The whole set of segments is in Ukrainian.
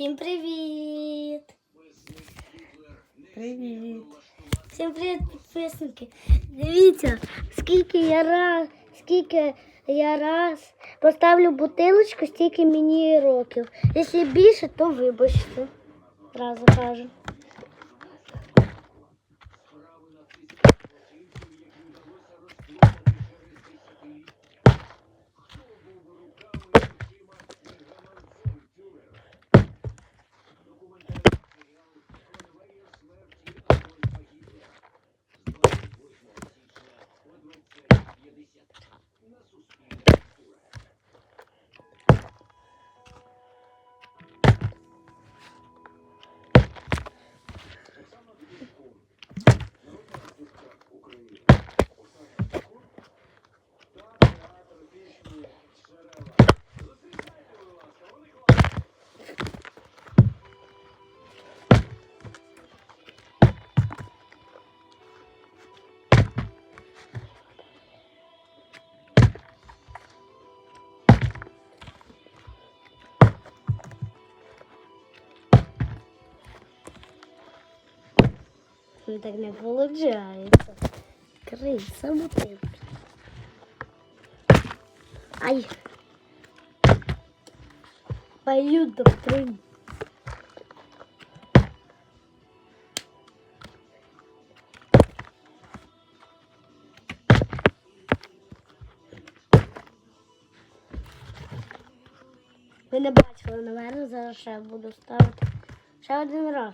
Всім привіт! Привіт. Всім привіт, підписники! Дивіться, скільки я раз, скільки я раз поставлю бутилочку, стільки мені років. Якщо більше, то вибачте. Разу кажу. しちゃった。Ну, Так не получается. Крыса бутылки. Ай. Пою да прыг. Ви не бачили, наверное, зараз ще буду ставити ще один раз.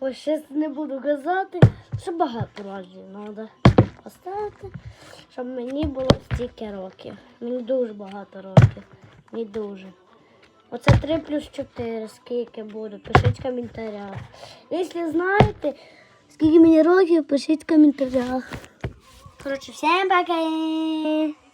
Ось ще не буду казати, що багато разів треба поставити, щоб мені було стільки років. Мені дуже багато років. Мені дуже. Оце 3 плюс 4, скільки буде, пишіть в коментарях. Якщо знаєте, скільки мені років, пишіть в коментарях. Коротше, всім пока!